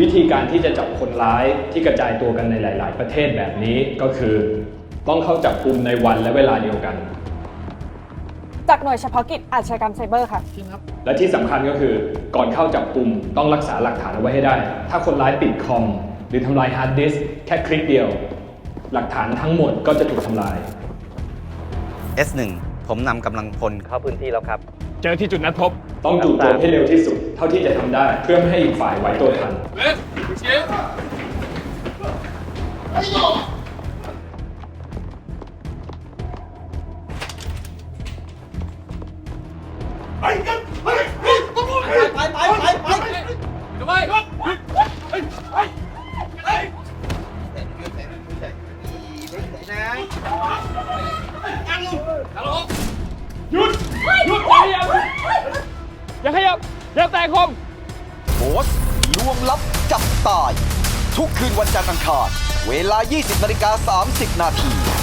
วิธีการที่จะจับคนร้ายที่กระจายตัวกันในหลาย ๆ ประเทศแบบนี้ก็คือ ต้องเข้าจับกลุ่มในวันและเวลาเดียวกัน จากหน่วยเฉพาะกิจอาชญากรรมไซเบอร์ค่ะ และที่สำคัญก็คือก่อนเข้าจับกลุ่มต้องรักษาหลักฐานเอาไว้ให้ได้ ถ้าคนร้ายปิดคอม หรือทำลายฮาร์ดดิสก์แค่คลิกเดียว หลักฐานทั้งหมดก็จะถูกทำลาย S1 ผมนำกำลังพลเข้าพื้นที่แล้วครับ เจอที่จุดนัดพบ ต้องจู่โจมให้เร็วที่สุด เท่าที่จะทำได้เพื่อไม่ให้อีกฝ่ายไหวตัวทัน โพสต์ลวงลับจับตาย ทุกคืนวันจันทร์อังคาร เวลา 20นาฬิกา30 นาที